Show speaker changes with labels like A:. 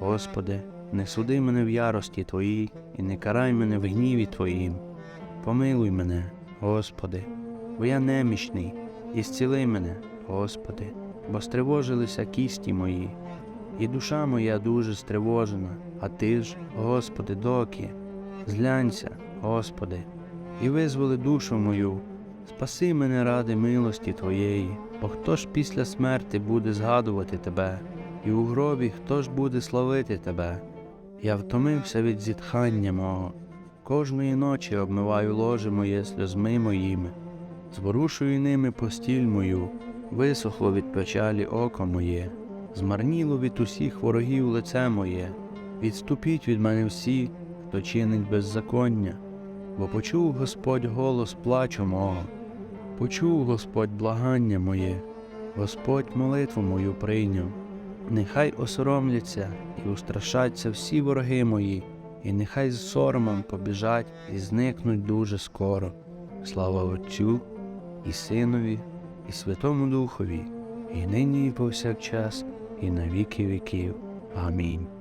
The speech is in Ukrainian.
A: Господи, не суди мене в ярості Твоїй і не карай мене в гніві Твоїм. Помилуй мене, Господи, бо я немічний, і зціли мене, Господи, бо стривожилися кісті мої, і душа моя дуже стривожена, а Ти ж, Господи, доки, зглянься, Господи, і визволи душу мою, спаси мене ради милості Твоєї, бо хто ж після смерти буде згадувати Тебе, і у гробі хто ж буде славити Тебе? Я втомився від зітхання мого, кожної ночі обмиваю ложе моє сльозми моїми, зворушую ними постіль мою, висохло від печалі око моє, змарніло від усіх ворогів лице моє, відступіть від мене всі, хто чинить беззаконня, бо почув Господь голос плачу мого, почув Господь благання моє, Господь молитву мою прийняв. Нехай осоромляться і устрашаться всі вороги мої, і нехай з соромом побіжать і зникнуть дуже скоро. Слава Отцю і Синові, і Святому Духові, і нині, і повсякчас, і на віки віків. Амінь.